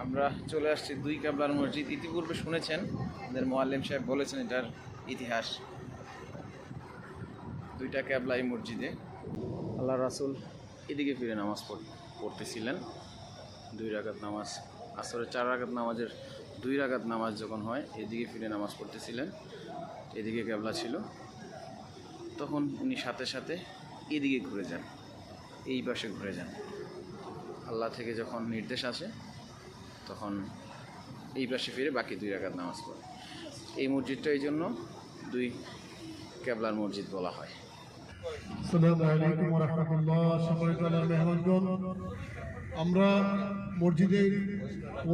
আমরা চলে আসছি দুই কাবলার মসজিদ। ইতিপূর্বে শুনেছেন, আমাদের মোয়াল্লিম সাহেব বলেছেন এটার ইতিহাস। দুইটা ক্যাবলা এই মসজিদে। আল্লাহ রাসুল এদিকে ফিরে নামাজ পড়- পড়তেছিলেন। দুই রাকাত নামাজ আসরে চার রাকাত নামাজের দুই রাকাত নামাজ যখন হয়, এদিকে ফিরে নামাজ পড়তেছিলেন। এদিকে ক্যাবলা ছিল। তখন উনি সাথে সাথে এদিকে ঘুরে যান। এই পাশে ঘুরে যান। আল্লাহ থেকে যখন নির্দেশ আসে তখন এই পাশে ফিরে বাকি দুই রাকাত নামাজ পড়ে। এই মসজিদটা এই জন্য দুই ক্যাবলার মসজিদ বলা হয়। আমরা মসজিদে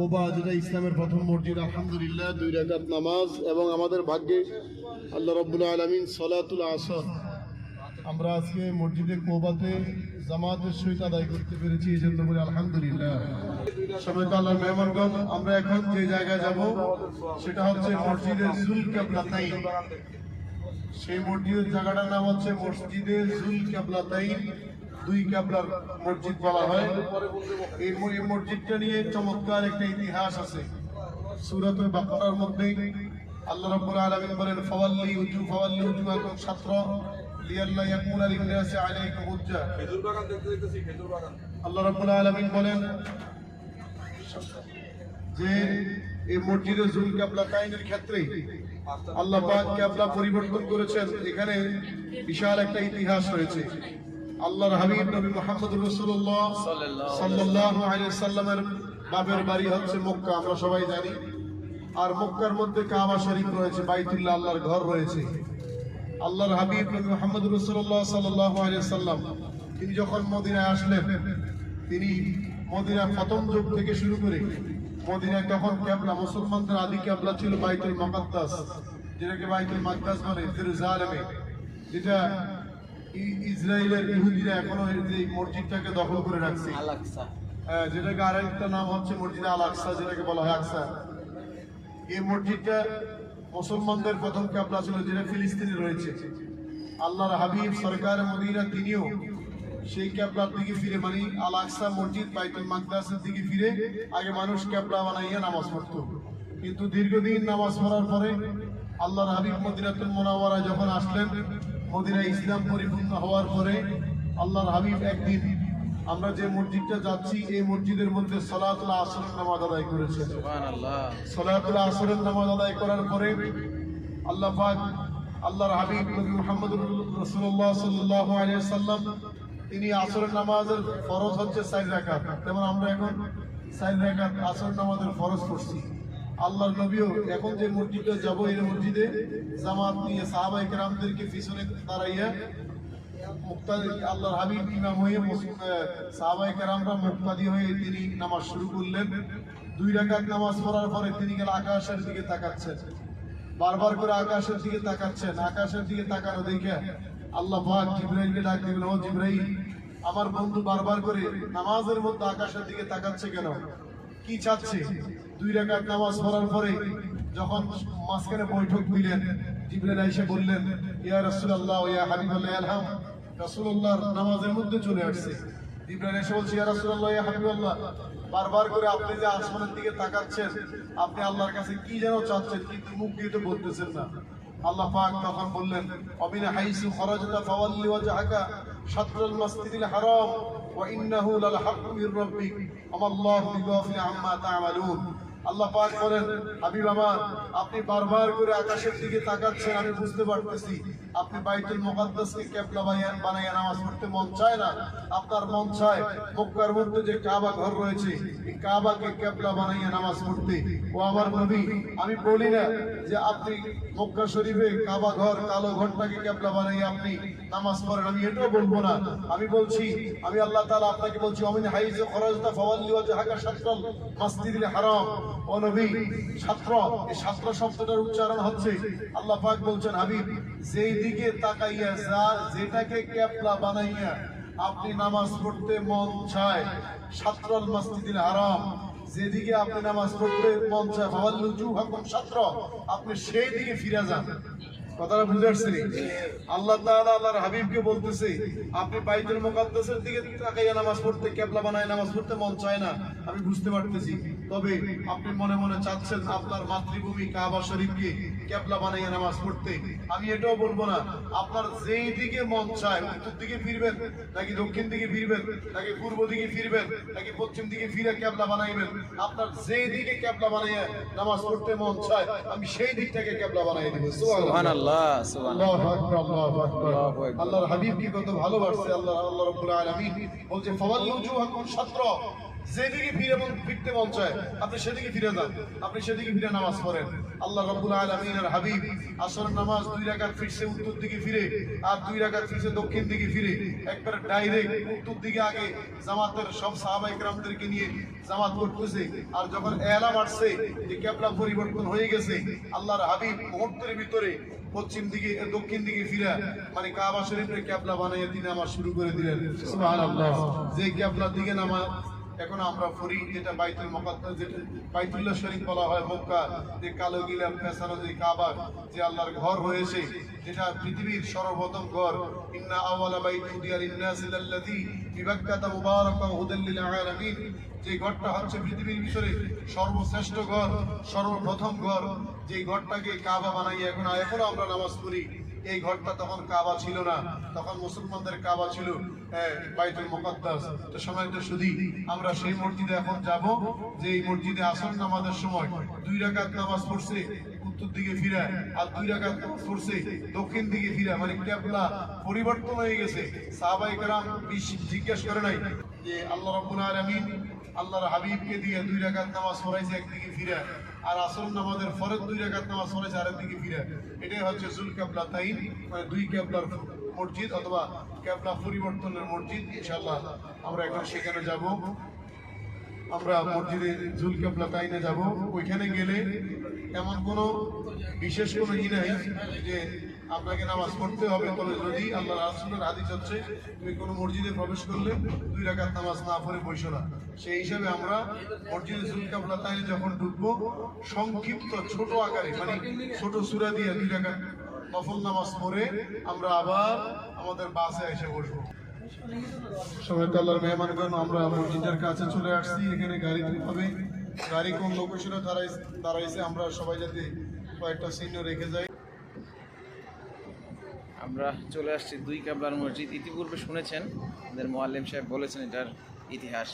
ওবা, যেটা ইসলামের প্রথম মসজিদ, আলহামদুলিল্লাহ, দুই রাকাত নামাজ এবং আমাদের ভাগ্যে আল্লাহ রব্বুল আলমিন সলাতুল আসর। আমরা আজকে মসজিদে কোবাতে জামাতের সহিত আদায় করতে পেরেছি, এই জন্য বলি আলহামদুলিল্লাহ। আমরা এখন যে জায়গায় যাব সেটা হচ্ছে মসজিদের জুল সেই মসজিদের জায়গাটার নাম হচ্ছে মসজিদে জুল কাবলাতাইন দুই কাবলার মসজিদ বলা হয়। এই মসজিদটা নিয়ে চমৎকার একটা ইতিহাস আছে। সুরাতুল বাকারার মধ্যে আল্লাহ রাব্বুল আলামিন বলেন ফাওয়াল্লি উজু ফাওয়াল্লি উজুহাকুম শাত্র লিয়াল্লা ইয়াকুনা লিন-নাসি আলাইকুম হুজ্জা খেজুর বাগান দেখতে দেখতেছি খেজুর বাগান। আল্লাহ রাব্বুল আলামিন বলেন যে এই মসজিদে জুল তাইনের ক্ষেত্রে আল্লাহ পাক কাবলা পরিবর্তন করেছেন এখানে বিশাল একটা ইতিহাস রয়েছে। আল্লাহর হাবিব নবী মুহাম্মদ সাল্লামের বাপের বাড়ি হচ্ছে মক্কা আমরা সবাই জানি। আর মক্কার মধ্যে কাবা শরীফ রয়েছে বাইতুল্লাহ আল্লাহর ঘর রয়েছে। আল্লাহর হাবিব নবী মুহাম্মদ রাসূলুল্লাহ সাল্লাল্লাহু আলাইহি সাল্লাম তিনি যখন মদিনায় আসলেন তিনি মদিনার প্রথম যুগ থেকে শুরু করে মদিনায় তখন ক্যাবলা মুসলমানদের আদি ক্যাবলা ছিল বাইতুল মুকাদ্দাস যেটাকে বাইতুল মাকদাস বলে জেরুজালেমে যেটা ইসরায়েলের ইহুদিরা এখনও এই মসজিদটাকে দখল করে রাখছে। হ্যাঁ, যেটাকে আরেকটা নাম হচ্ছে মসজিদ আল আকসা যেটাকে বলা হয় আকসা। এই মসজিদটা মুসলমানদের প্রথম ক্যাবলা ছিল যেটা ফিলিস্তিনে রয়েছে। আল্লাহর হাবিব সরকার মদিনা তিনিও সেই ক্যাবলার দিকে ফিরে মানে আল আকসা মসজিদ বাইতুল মাকদাসের দিকে ফিরে আগে মানুষ ক্যাবলা বানাইয়া নামাজ পড়তো। কিন্তু দীর্ঘদিন নামাজ পড়ার পরে আল্লাহর হাবিব মদিনাতুল মোনাওয়ারা যখন আসলেন মদিনা ইসলাম পরিপূর্ণ হওয়ার পরে আল্লাহর হাবিব একদিন আমরা যে মসজিদটা যাচ্ছি এই মসজিদের মধ্যে সলাতুল আসরের নামাজ আদায় করেছেন। সুবহানাল্লাহ। সলাতুল আসরের নামাজ আদায় করার পরে আল্লাহ পাক আল্লাহর হাবিব নবী মুহাম্মদ রাসূলুল্লাহ সাল্লাল্লাহু আলাইহি সাল্লাম তিনি আসরের নামাজের ফরজ হচ্ছে চার রাকাত। যেমন আমরা এখন চার রাকাত আসর নামাজের ফরজ পড়ছি। আল্লাহর নবীও এখন যে মসজিদে যাব, এই মসজিদে জামাত নিয়ে সাহাবাই কেরামদেরকে পিছনে দাঁড়াইয়া মুক্তাদি, আল্লাহর হাবিব ইমাম হয়ে সাহাবায়ে কেরামরা মুক্তাদি হয়ে তিনি নামাজ শুরু করলেন। দুই রাকাত নামাজ পড়ার পরে তিনি গেল আকাশের দিকে তাকাচ্ছেন। বারবার করে আকাশের দিকে তাকাচ্ছেন। আকাশের দিকে তাকানো দেখে আল্লাহ পাক জিব্রাইলকে ডাক দিলেন ও জিব্রাইল, আমার বন্ধু বারবার করে নামাজের মধ্যে আকাশের দিকে তাকাচ্ছে কেন? কি চাচ্ছে? দুই রাকাত নামাজ পড়ার পরে যখন মাঝখানে বৈঠক দিলেন, জিব্রাইল এসে বললেন, ইয়া রাসূলুল্লাহ, ইয়া হাবিবাল্লাহ আলহাম, রাসূলুল্লাহর নামাজের মধ্যে চলে আসছে। জিব্রাইল এসে বলছে, ইয়া রাসূলুল্লাহ, ইয়া হাবিবাল্লাহ, বারবার করে আপনি যে আসমানের দিকে তাকাচ্ছেন, আপনি আল্লাহর কাছে কি যেন চাচ্ছেন কিন্তু মুখ দিয়ে তো বলতেছেন না। আল্লাহ পাক তখন বললেন অবিনা হাইসু খরাজতা ফাওয়াল্লি ওয়াজহাকা, শাতরুল মাসজিদিল হারাম, ওয়া ইন্নাহু লাল হাক্কু মির রাব্বিক আমাল্লাহু বিগাফিল আম্মা তা'মালুন। আল্লাহ পাক বলেন, হাবিব আমার, আপনি বারবার করে আকাশের দিকে তাকাচ্ছেন, আমি বুঝতে পারতেছি। আপনি বাইতুল মুকাদ্দাসকে কিবলা বানায়া বানায়া নামাজ পড়তে মন চায় না? আপনার মন চায় মক্কার মধ্যে যে কাবা ঘর রয়েছে, এই কাবাকে কিবলা বানাইয়া নামাজ পড়তে। ও আমার নবী, আমি বলি না যে আপনি মক্কা শরীফে কাবা ঘর, কালো ঘরটাকে কিবলা বানাইয়া আপনি নামাজ পড়েন। আমি এটাও বলব না। আমি বলছি, আমি আল্লাহ তাআলা আপনাকে বলছি, অমিন হাইজে খরাজতা ফাওয়াল্লি ওয়াজহাকা শাতরাল মাসজিদিল হারাম। ও নবী, ছাত্র, এই ছাত্র শব্দটার উচ্চারণ হচ্ছে, আল্লাহ পাক বলছেন, হাবিব যেই দিকে তাকাইয়া যা যেটাকে ক্যাপলা বানাইয়া আপনি নামাজ পড়তে মন চায় ছাত্রল মসজিদিল হারাম। যেদিকে আপনি নামাজ পড়তে মন চায় ফাওয়াল্লু জুহাকুম ছাত্র আপনি সেই দিকে ফিরে যান। কথাটা বুঝে আসছে আল্লাহ তাআলা আল্লাহর হাবিবকে বলতেছে, আপনি বাইতুল মুকাদ্দাসের দিকে তাকাইয়া নামাজ পড়তে কেবলা বানায় নামাজ পড়তে মন চায় না। আমি বুঝতে পারতেছি। তবে আপনি মনে মনে চাচ্ছেন আপনার মাতৃভূমি কাবা শরীফকে কেবলা বানিয়ে নামাজ পড়তে। আমি এটাও বলব না আপনার যেই দিকে মন চায় উত্তর দিকে ফিরবেন নাকি দক্ষিণ দিকে ফিরবেন নাকি পূর্ব দিকে ফিরবেন নাকি পশ্চিম দিকে ফিরে কেবলা বানাইবেন আপনার যেই দিকে কেবলা বানিয়ে নামাজ পড়তে মন চায় আমি সেই দিকটাকে কেবলা বানিয়ে দিব। সুবহানাল্লাহ সুবহানাল্লাহ। আল্লাহু আকবার। আল্লাহর হাবিব কি কত ভালোবাসছে আল্লাহ আল্লাহ রাব্বুল আলামিন বলছে ফাওয়াল্লু উজুহাকুম শাত্র। যেদিকে ফিরে এবং ফিরতে মন চায়, আপনি সেদিকে ফিরে যান। আপনি সেদিকে ফিরে নামাজ পড়েন। আল্লাহ রাব্বুল আলামিনের হাবিব আসর নামাজ দুই রাকাত ফিরছে উত্তর দিকে ফিরে, আর দুই রাকাত ফিরছে দক্ষিণ দিকে ফিরে। একবার ডাইরেক্ট উত্তর দিকে আগে জামাতের সব সাহাবা ইকরামদেরকে নিয়ে জামাত করতেছে। আর যখন এলা বাড়ছে যে কেবলা পরিবর্তন হয়ে গেছে, আল্লাহর হাবিব মুহূর্তের ভিতরে পশ্চিম দিকে দক্ষিণ দিকে ফিরে মানে কাবা শরীফের ক্যাবলা বানিয়ে তিনি আমার শুরু করে দিলেন। যে ক্যাবলার দিকে নামা এখন আমরা ফরি যেটা বাইতুল মুকাদ্দাস, যেটা বাইতুল্লাহ শরীফ বলা হয়, মক্কা, যে কালো গিলা পেছানো যে কাবা যে আল্লাহর ঘর হয়েছে যেটা পৃথিবীর সর্বপ্রথম ঘর। ইন্না আওয়ালা বাইতু দিয়ার ইন্নাস লাল্লাযী বিবাক্কাতা লিল আলামিন। যে ঘরটা হচ্ছে পৃথিবীর ভিতরে সর্বশ্রেষ্ঠ ঘর, সর্বপ্রথম ঘর। যে ঘরটাকে কাবা বানাই এখন এখনও আমরা নামাজ পড়ি। এই ঘরটা তখন কাবা ছিল না। তখন মুসলমানদের কাবা ছিল দক্ষিণ দিকে ফিরা মানে পরিবর্তন হয়ে গেছে। জিজ্ঞেস করে নাই যে, আল্লাহ রাব্বুল আলামিন, আল্লাহর হাবিবকে দিয়ে দুই রাকাত নামাজ পড়াইছে, একদিকে ফিরা আর আসল নামাজের ফরজ দুই রাকাত নামাজ চারের দিকে ফিরে। এটাই হচ্ছে জুল ক্যাবলা তাইন মানে দুই ক্যাবলার মসজিদ অথবা ক্যাবলা পরিবর্তনের মসজিদ ইনশাল্লাহ আমরা এখন সেখানে যাব। আমরা মসজিদে জুল ক্যাবলা তাইনে যাব। ওইখানে গেলে এমন কোনো বিশেষ কোনো ই নাই যে আপনাকে নামাজ পড়তে হবে, তবে যদি আল্লাহ রাসুলের হাদিস হচ্ছে, তুমি কোনো মসজিদে প্রবেশ করলে দুই রাকাত নামাজ না পড়ে বসো না। সেই হিসাবে আমরা মসজিদে জুল কেবলা তাইনে যখন ঢুকবো, সংক্ষিপ্ত ছোট আকারে মানে ছোট সুরা দিয়ে দুই রাকাত নফল নামাজ পড়ে আমরা আবার আমাদের বাসে এসে বসবো। সবাই তো আল্লাহর মেহমানগণ, আমরা মসজিদের কাছে চলে আসছি, এখানে গাড়ি হবে। গাড়ি কোন লোকেশনে দাঁড়াইছে আমরা সবাই যাতে কয়েকটা চিহ্ন রেখে যাই। আমরা চলে আসছি দুই কাবলার মসজিদ। ইতিপূর্বে শুনেছেন, আমাদের মোয়াল্লিম সাহেব বলেছেন এটার ইতিহাস।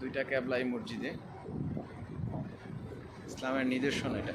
দুইটা ক্যাবলা এই মসজিদে। ইসলামের নিদর্শন এটা।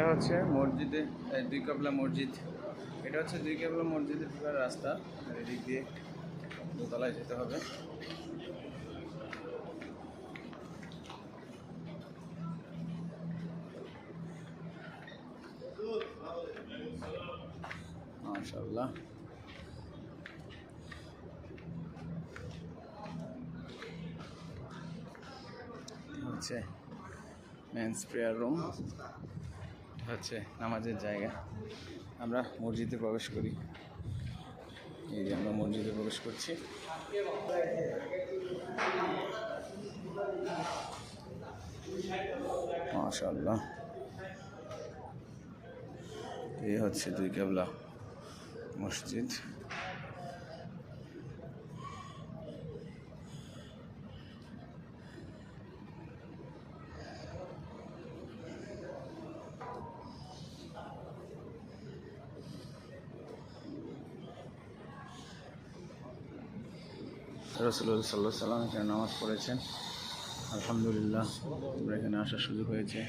এটা হচ্ছে মসজিদে দুই কাবলা মসজিদ। এটা হচ্ছে দুই কাবলা মসজিদের ঢোকার রাস্তা। এদিক দিয়ে দোতলায় যেতে হবে। হচ্ছে মেন্স প্রেয়ার রুম হচ্ছে নামাজের জায়গা। আমরা মসজিদে প্রবেশ করি। এই যে আমরা মসজিদে প্রবেশ করছি। মাশাল্লাহ এই হচ্ছে দুই কেবলা মসজিদ। রসুল্লাহ সাল্লাহ সাল্লাম এখানে নামাজ পড়েছেন। আলহামদুলিল্লাহ, আমরা এখানে আসার সুযোগ হয়েছে।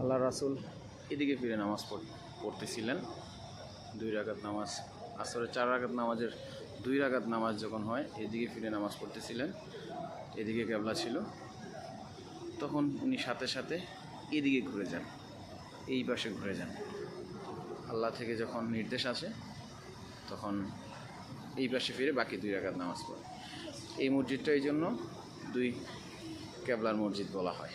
আল্লাহ রাসুল এদিকে ফিরে নামাজ পড়তেছিলেন। দুই রাগাত নামাজ আসলে চার রাগাত নামাজের দুই রাগাত নামাজ যখন হয়, এদিকে ফিরে নামাজ পড়তেছিলেন। এদিকে ক্যাবলা ছিল। তখন উনি সাথে সাথে এদিকে ঘুরে যান, এই পাশে ঘুরে যান। আল্লাহ থেকে যখন নির্দেশ আসে, তখন এই পাশে ফিরে বাকি দুই রাকাত নামাজ পড়ে। এই মসজিদটা এই জন্য দুই ক্যাবলার মসজিদ বলা হয়।